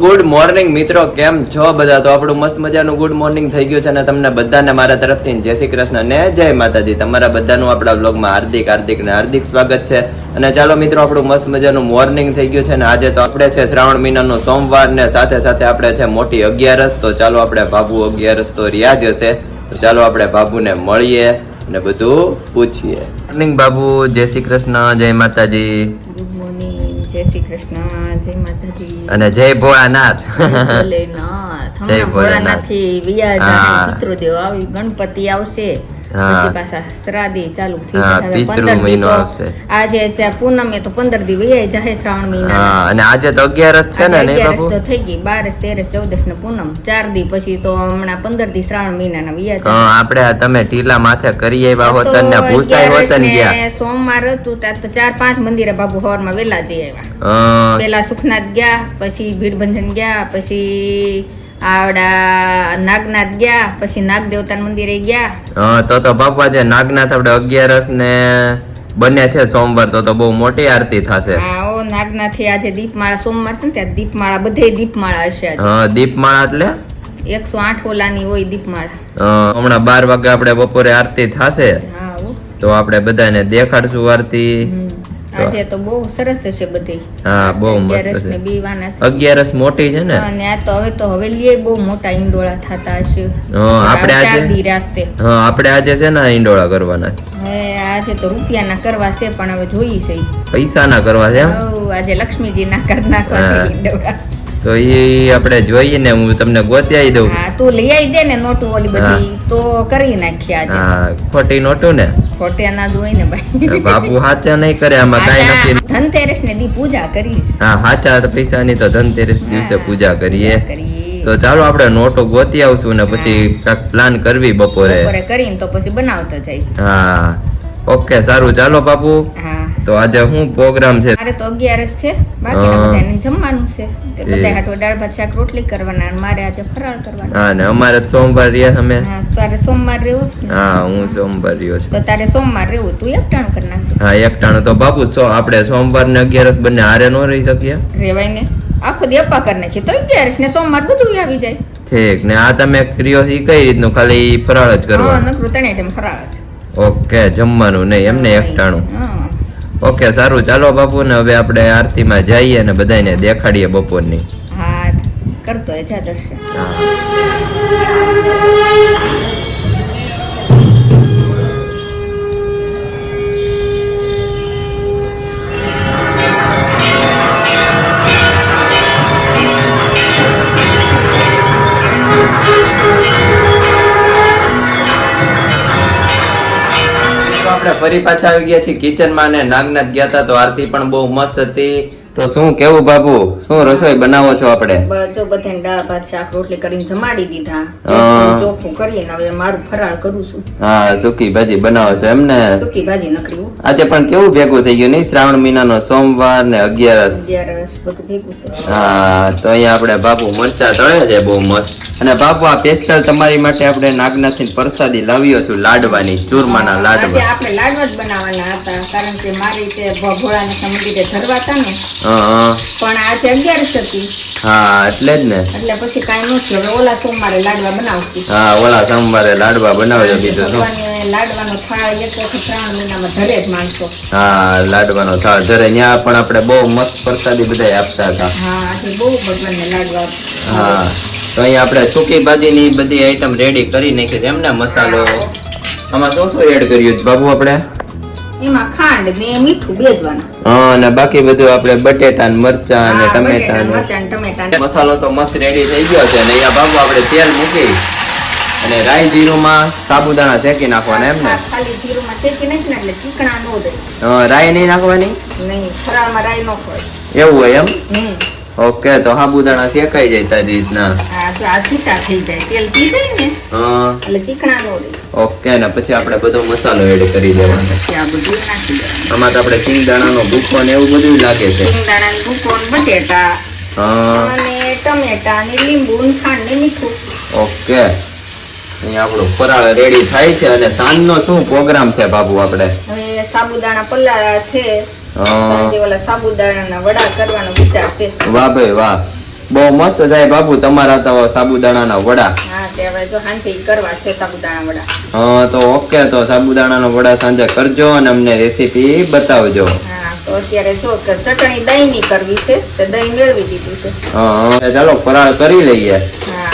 Good morning મિત્રો, કેમ છો બધા? તો આપણું મસ્ત મજાનું ગુડ મોર્નિંગ થઈ ગયું છે અને તમને બધાને મારા તરફથી જય શ્રી કૃષ્ણ ને જય માતાજી. તમારા બધાનું આપણા બ્લોગમાં હાર્દિક હાર્દિક ને હાર્દિક સ્વાગત છે. અને ચાલો મિત્રો, આપણું મસ્ત મજાનું મોર્નિંગ થઈ ગયું છે અને આજે તો આપણે છે શ્રાવણ મહિનાનો સોમવાર ને સાથે સાથે આપણે છે મોટી અગિયારસ. તો ચાલો આપણે બાબુ અગિયારસ તો રહ્યા જ હશે. તો ચાલો આપણે બાબુને મળીએ ને બધું પૂછીએ. મોર્નિંગ બાબુ જય શ્રી કૃષ્ણ, જય માતાજી. શ્રી કૃષ્ણ જય માતાજી અને જય ભોળાનાથ ભોલેનાથ જય ભોળાનાથ. થી વિયા. જાય આવી ગણપતિ આવશે. પછી પાછા શ્રાદ્ધી ચાલુ થઈ હવે પિતૃ 15 દી મહિનો આવશે. આજે ત્યાં પૂનમ એ તો પંદર દી વૈયા જાય શ્રાવણ મહિના અને આજે તો અગિયારસ છે ને અગિયારસ તો થઈ ગઈ બારસ તેરસ ચૌદસ ને પૂનમ. ચાર દી પછી તો હમણાં પંદર દી શ્રાવણ મહિનાના ના હા, જાય. આપણે તમે ટીલા માથે કરી આવ્યા હોત ને ભૂસાઈ હોત ને ગયા. સોમવાર હતું ત્યાં તો ચાર પાંચ મંદિરે બાબુ હવારમાં વેલા જઈ આવ્યા. પેલા સુખનાથ ગયા પછી ભીડભંજન ગયા પછી આવડા નાગનાથ ગયા પછી નાગ દેવતા મંદિરે ગયા. હા, તો તો બાપુ આજે નાગનાથ આપણે અગિયારસ ને બન્યા છે સોમવાર તો તો બહુ મોટી આરતી થશે. હા ઓ નાગનાથથી આજે દીપમાળા સોમવાર છે ને ત્યાં દીપમાળા બધે દીપમાળા હશે હા, દીપમાળા એટલે? એકસો આઠ ઓલાની હોય દીપમાળા. હમણાં બાર વાગે આપણે બપોરે આરતી થશે. તો આપણે બધાને દેખાડશું આરતી. આજે તો બહુ સરસ હશે બધી હા બહુ મસ્ત અગિયારસ છે. અગિયારસ મોટી છે ને? અને આ તો હવે તો હવેલીએ બહુ મોટા ઈંડોળા થતા હશે. આપણે આજે રાસ્તે. હા આપણે આજે છે ને ઈંડોળા કરવાના. આજે તો રૂપિયાના કરવા છે પણ હવે જોઈ છે. પૈસાના પૈસા ના કરવા છે આજે લક્ષ્મીજી ના કર નાખવા ઈંડોળા. તો એ આપણે જોઈએ ને હું તમને ગોત્યાઈ દઉં. હા તું લઈ આવી દે ને નોટું ઓલી બધી તો કરી નાખી આજે. હા ખોટી નોટું ને? ખોટિયા ના દોય ને ભાઈ બાપુ હાચા નહીં કરે આમાં કાંઈ નથી. ધનતેરસ ને દી પૂજા કરી હા હાચા પૈસાની તો ધનતેરસ દિવસે પૂજા કરીએ. તો ચાલો આપણે નોટો ગોતી આવશું ને પછી કાંઈક પ્લાન કરવી બપોરે. બપોરે કરીને તો પછી બનાવતા જાય હા. ઓકે સારું. ચાલો બાપુ. હા. તો આજે શું પ્રોગ્રામ છે? મારે તો અગિયારસ છે. બાકી બધાને જમવાનું છે. તે બધા હાટો દાળ ભાત શાક રોટલી કરવાના અને મારે આજે ફરાળ કરવાના હા ને અમારે સોમવાર રહ્યા અમે. હા તારે સોમવાર રહેવું છે ને. હા હું સોમવાર રહ્યો છું. તો તારે સોમવાર રહેવું તું એક ટાણું કરી નાખજે. હા એકટાણું. તો બાપુ આપણે સોમવાર ને અગિયારસ બંને હારે ન રહી શકીએ? રેવાય ને. આખો દી અપ્પા કરી નાખી તો અગિયારસ ને સોમવાર બધું આવી જાય. ઠીક. ને આ તમે કર્યો ઈ કઈ રીતનું? ખાલી ફરાળ જ હા કરવાનું? નકરું ત્રણ આઈટમ ફરાળ જ. ઓકે જમવાનું નહીં એમને એકટાણું. હા. ઓકે સારું. ચાલો બાપુ ને હવે આપણે આરતીમાં જઈએ અને બધાને દેખાડીએ બપોરની. હા કરતો એ જા દર્શન ફરી પાછા આવી ગયા છીએ કિચનમાં અને નાગનાથ ગયા હતા તો આરતી પણ બહુ મસ્ત હતી. તો શું કેવું બાબુ? શું રસોઈ બનાવો છો આપણે? જો બધાને દાળ ભાત શાક રોટલી કરીને જમાડી દીધા. હા. ચોખ્ખું કરીને હવે મારું ફરાળ કરું છું. હા સુકી ભાજી બનાવો છો એમ ને સૂકી ભાજી નકરી આજે પણ કેવું ભેગું થઈ ગયું નહીં? શ્રાવણ મહિનાનો સોમવાર ને અગિયારસ. બધું ભેગું છે. હા તો અહીંયા આપણે બાપુ મરચા તળે છે બહુ મસ્ત. અને બાપુ આ સ્પેશિયલ તમારી માટે આપણે નાગનાથની પ્રસાદી લાવ્યો છું લાડવાની ચૂરમાના લાડવા. આપણે લાડવા જ બનાવવાના હતા કારણ કે મારી તે ભોળાના મંદિરે ધરવા હતા ને. પણ આજે અગિયારસ હતી. હા એટલે જ ને. એટલે પછી કાંઈ નથી હવે ઓલા સોમવારે લાડવા બનાવશું. હા ઓલા સોમવારે લાડવા બનાવજો બીજું લાડવાનો થાળ એક વખત શ્રાવણ મહિનામાં ધરે જ માણસો. હા લાડવાનો થાળ ધરે. ત્યાં પણ આપણે બહુ મસ્ત પ્રસાદી બધા આપતા હતા. હા આજે બહુ ભગવાનને લાડવા હા તો અહીંયા આપણે સૂકી ભાજીની બધી આઈટમ રેડી કરી નાખી છે. એમને મસાલો. આમાં શું શું એડ કર્યું બાબુ આપણે? એમાં ખાંડ ને મીઠું બેજવાનું હા અને બાકી બધું આપણે બટેટા ને મરચા અને ટમેટા ને મરચાં મસાલો તો મસ્ત રેડી થઈ ગયો છે અને અહીંયા બાબુ આપણે તેલ મૂકી અને રાઈ જીરુંમાં સાબુદાણા શેકી નાખવાના એમ ને. ખાલી જીરું માં શેકી નાખી એટલે ચીકણા નો દે હા, રાઈ નહીં નાખવાની? નહીં ફરાળમાં રાઈ નો હોય. એવું હોય એમ? હમ. ઓકે તો સાબુદાણા શેકાઈ જાય તારી રીતના. હા તો આ છૂટા થઈ જાય. તેલ પી જાય ને હા. એટલે ચીકણા રોડ ઓકે ને પછી આપણે બધો મસાલો એડ કરી દેવાનો. પછી આ બધું નાખી દેવાનું. આમાં તો આપણે સિંગદાણાનો ભૂકો ને એવું બધું લાગે છે. સિંગદાણા ને ભૂકો ને બટેટા. હા. અને ટમેટા ને લીંબુ ને ખાંડ ને મીઠું. ઓકે. અહીંયા આપણો ફરાળ રેડી થાય છે અને સાંજનો શું પ્રોગ્રામ છે બાબુ આપણે? હવે સાબુદાણા પલાળા છે. હા. સાંજે ઓલા સાબુદાણાના વડા કરવાનો વિચાર છે. વાહ ભાઈ વાહ. બહુ મસ્ત થાય બાપુ તમારા તો સાબુદાણાના વડા. હા તે હવે જો શાંતિ કરવા છે સાબુદાણા વડા. હા તો ઓકે તો સાબુદાણાના વડા સાંજે કરજો અને અમને રેસીપી બતાવજો. તો અત્યારે જો ચટણી દહીં ની કરવી છે તો દહીં મેળવી દીધું છે. હા ચાલો ફરાળ કરી લઈએ. હા.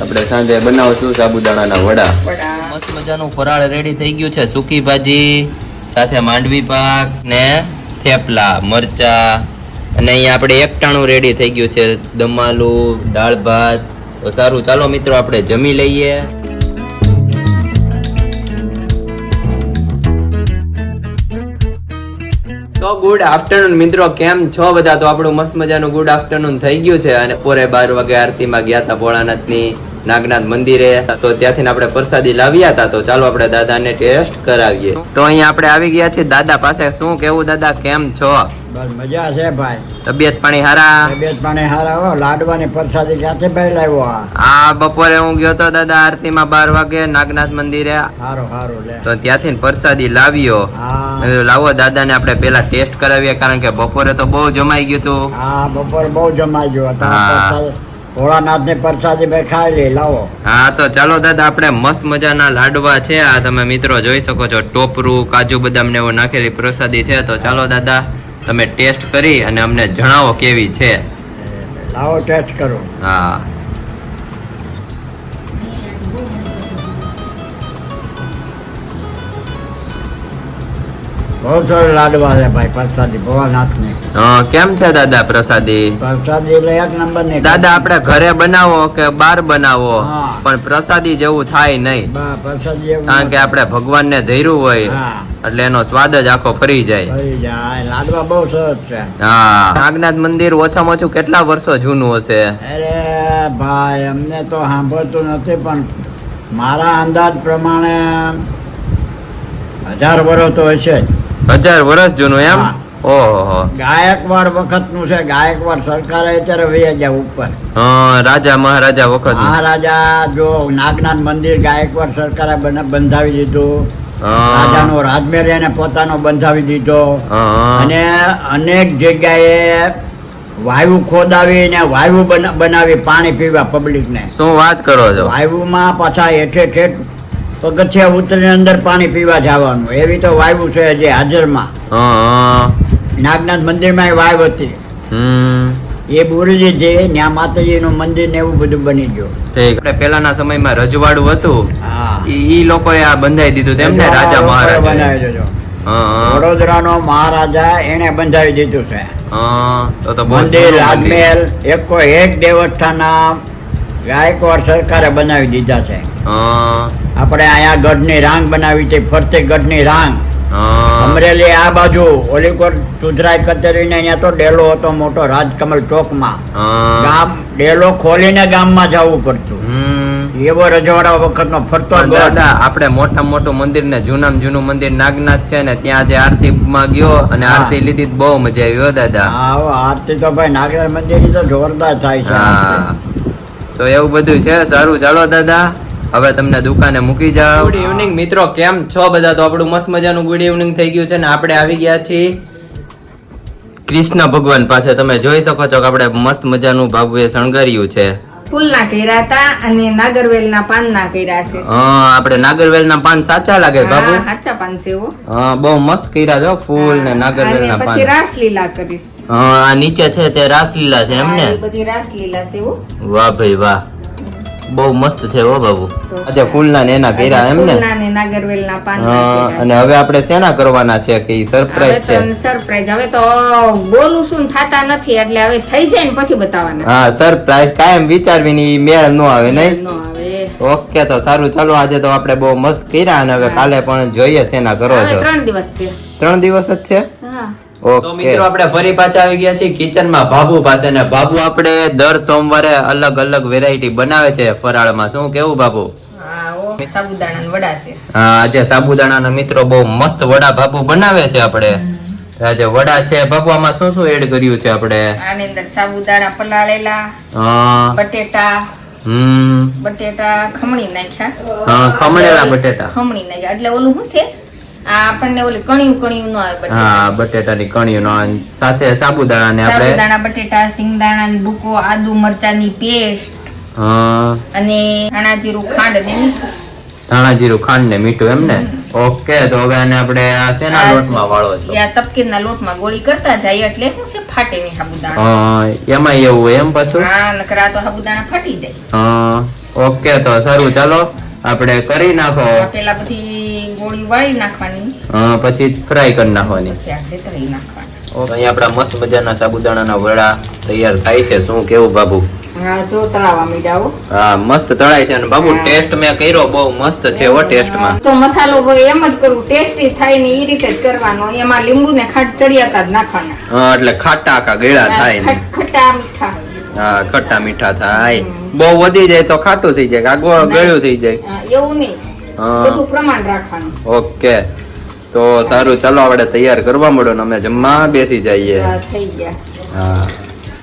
આપણે સાંજે બનાવશું સાબુદાણાના વડા. વડા. મસ્ત મજાનું ફરાળ રેડી થઈ ગયું છે. સૂકી ભાજી સાથે માંડવી પાક ને થેપલા, મરચા અને અહીંયા આપણે એકટાણું રેડી થઈ ગયું છે. દમાલુ દાળ ભાત. તો સારું, ચાલો મિત્રો, આપણે જમી લઈએ. તો ગુડ આફ્ટરનૂન મિત્રો, કેમ છો બધા? તો આપણું મસ્ત મજાનું ગુડ આફ્ટરનૂન થઈ ગયું છે. અને પોરે બાર વાગે આરતીમાં ગયા હતા ભોળાનાથની. નાગનાથ મંદિરે તો ત્યાંથી આપણે પ્રસાદી લાવ્યા હતા. તો ચાલો આપણે દાદાને ટેસ્ટ કરાવીએ. તો અહીંયા આપણે આવી ગયા છે દાદા પાસે શું કેવું દાદા? કેમ છો? બસ મજા છે ભાઈ. તબિયત પાણી હારા? તબિયત પાણી હારા હો. લાડવાની પ્રસાદી ક્યાંથી ભાઈ લાવ્યો આ? આ બપોરે હું ગયો તો દાદા આરતીમાં બાર વાગે નાગનાથ મંદિરે. હારું હારું લે. તો ત્યાંથી પ્રસાદી લાવ્યો. લાવો દાદા ને આપણે પેલા ટેસ્ટ કરાવીએ કારણ કે બપોરે તો બહુ જમાઈ ગયું હતું હા બપોર બહુ જમાઈ ગયું. ભોળાનાથની પ્રસાદી ભાઈ ખાઈ લે લાવો. હા તો ચાલો દાદા આપણે મસ્ત મજાના લાડવા છે. આ તમે મિત્રો જોઈ શકો છો ટોપરું કાજુ બદામ ને એવું નાખેલી પ્રસાદી છે. તો ચાલો દાદા તમે ટેસ્ટ કરી અને અમને જણાવો કેવી છે. લાવો ટેસ્ટ કરો. હા. બહુ સરસ લાડવા છે ભાઈ પ્રસાદી કેમ છે દાદા પ્રસાદી? પ્રસાદી એટલે એક નંબરની દાદા આપણે ઘરે બનાવો કે બહાર બનાવો? પણ પ્રસાદી જેવું થાય નહીં. કારણ કે આપણે ભગવાનને ધૈર્યું હોય એટલે એનો સ્વાદ જ આખો ફરી જાય. લાડવા બહુ સરસ છે. હા. નાગનાથ મંદિર ઓછામાં ઓછું કેટલા વર્ષો જૂનું હશે? અરે ભાઈ અમને તો સાંભળતું નથી પણ મારા અંદાજ પ્રમાણે હજાર વર્ષ તો હશે જ. હજાર વર્ષ જૂનું એમ? ઓહો. ગાયકવાડ વખતનું છે. ગાયકવાડ સરકારે અત્યારે વહી ગયા ઉપર. રાજા મહારાજા વખત. મહારાજા જો નાગનાથ મંદિર ગાયકવાડ સરકારે બંધાવી દીધું. રાજાનો રાજમહેલ એને પોતાનો બંધાવી દીધો. અને અનેક જગ્યાએ વાયુ ખોદાવીને વાયુ બન- બનાવી પાણી પીવા પબ્લિક ને. શું વાત કરો છો? વાયુમાં પાછા હેઠે ઠેઠ પગથિયા ઉતરીને અંદર પાણી પીવા જવાનું. એવી તો વાયુ છે જે હાજરમાં. નાગનાથ મંદિરમાં વાયુ હતી. એ બોરી દીધી ત્યાં માતાજીનું મંદિર ને એવું બધું બની ગયું. આપણે સમયમાં રજવાડું હતું. એ ઈ લોકોએ આ બંધાઈ દીધું તેમ ને રાજા મહારાજા બનાવી દેજો વડોદરા નો વડોદરાનો મહારાજા એને બંધાવી દીધું છે. મંદિર. રાજમહેલ એકો એક દેવસ્થાન ગાયકવાડ સરકારે બનાવી દીધા છે. આપણે અહીંયા ગઢની રાંગ બનાવી છે ફરતે ગઢની રાંગ. અમરેલી આ બાજુ ઓલીકોટ સુધરાઈ કચેરીને અહીંયા તો ડેલો હતો મોટો રાજકમલ ચોકમાં. ગામ ડેલો ખોલીને ગામમાં જવું પડતું. એવો રજવાડા વખતનો ફરતો દાદા આપણે મોટા મોટું મંદિર ને જૂનામ જૂનું મંદિર નાગનાથ છે ને ત્યાં જે આરતી માં ગયો અને આરતી લીધી બહુ મજા આવી હો દાદા. આરતી તો ભાઈ નાગનાથ મંદિર તો જોરદાર થાય છે. તો એવું બધું છે. સારું ચાલો દાદા. હવે તમને દુકાને મૂકી જાઓ. ગુડ ઇવનિંગ મિત્રો કેમ છો બધા? તો આપણું મસ્ત મજાનું ગુડ ઇવનિંગ થઈ ગયું છે ને આપણે આવી ગયા છીએ. કૃષ્ણ ભગવાન પાસે તમે જોઈ શકો છો કે આપણે મસ્ત મજાનું બાબુએ શણગાર્યું છે. ફૂલના કર્યા હતા અને નાગરવેલના પાનના કર્યા છે. હા આપણે નાગરવેલના પાન સાચા લાગે બાબુ હા, સાચા પાન છે હા. બહુ મસ્ત કર્યા છો ફૂલ ને નાગરવેલના પાન. પછી કરીશ. આ નીચે છે તે રાસલીલા છે એમ ને બધી રાસલીલા છે હો. વાહ ભાઈ વાહ. બહુ મસ્ત છે હો બાબુ. અચ્છા ફૂલના ને એના કર્યા એમ ને ફૂલના ને નાગરવેલના પાન હા, અને હવે આપણે શેના કરવાના છે કે ઈ સરપ્રાઈઝ છે? સરપ્રાઈઝ હવે તો બોલું શું ને થાતા નથી એટલે હવે થઈ જાય ને પછી બતાવવાના. હા સરપ્રાઈઝ કાયમ વિચારવીની ઈ મેળ ન આવે નહીં? ઓકે તો સારું. ચાલો આજે તો આપણે બહુ મસ્ત કર્યા અને હવે કાલે પણ જોઈએ શેના કરો છો. ત્રણ દિવસ છે. ત્રણ દિવસ જ છે? હા ઓકે. મિત્રો આપણે ફરી પાછા આવી ગયા છીએ કિચનમાં. બાબુ પાસે ને બાબુ આપણે દર સોમવારે અલગ અલગ વેરાયટી બનાવે છે ફરાળમાં. શું કેવું બાબુ હા ઓ સાબુદાણા વડા છે. હા આજે સાબુદાણાના મિત્રો બહુ મસ્ત વડા બાબુ બનાવે છે આપણે. આજે વડા છે. બાબુ આમાં શું શું એડ કર્યું છે આપણે? આની અંદર સાબુદાણા પલાળેલા બટેટા હમ. બટેટા ખમણી નાખ્યા. હા ખમણેલા બટેટા. ખમણી નાખ્યા. એટલે ઓલું શું છે? આપણને ઓલી કણિયું કણિયું ન આવે બટેટા. હા બટેટાની કણીઓ નો સાથે સાબુદાણા ને આપણે સાબુદાણા બટેટા સિંગદાણા ને ભૂકો આદુ મરચાની પેસ્ટ હા, અને ધાણા જીરું ખાંડ ને ધાણા જીરું ખાંડ ને મીઠું એમ ને ઓકે તો હવે આને આપણે આ સેના લોટમાં વાળો છો? આ તપકીરના લોટમાં ગોળી કરતા જાય એટલે શું છે? ફાટે નહીં સાબુદાણા. હા, એમાં એવું એમ પાછું? હા નકર આ તો સાબુદાણા ફાટી જાય. હા, ઓકે તો સારું ચાલો આપણે કરી નાખો. પેલા બધી ગોળી વાળી નાખવાની. હા, પછી ફ્રાય કરી નાખવાની. પછી આપણે તળી નાખવાની. અહીંયા આપણા મસ્ત મજાના સાબુદાણાના વડા તૈયાર થાય છે. શું કેવું બાબુ? હા જો તળાવા મીડાવો હા મસ્ત તળાય છે. અને બાબુ ટેસ્ટ મેં કર્યો બહુ મસ્ત છે હો ટેસ્ટમાં તો મસાલો એમ જ કરવું. ટેસ્ટી થાય ને એ રીતે જ કરવાનો. એમાં લીંબુ ને ખાંડ ચડિયાતા જ નાખવાના. હા એટલે ખાટા કા ગળા થાય ને. ખટ- મીઠા હા ખટ્ટા મીઠા થાય. બહુ વધી જાય તો ખાટું થઈ જાય ગળ્યું થઈ જાય. એવું નહીં. બધું પ્રમાણ રાખવાનું. ઓકે. તો સારું ચાલો આપણે તૈયાર કરવા મળો ને અમે જમવા બેસી જઈએ. થઈ ગયા. હા.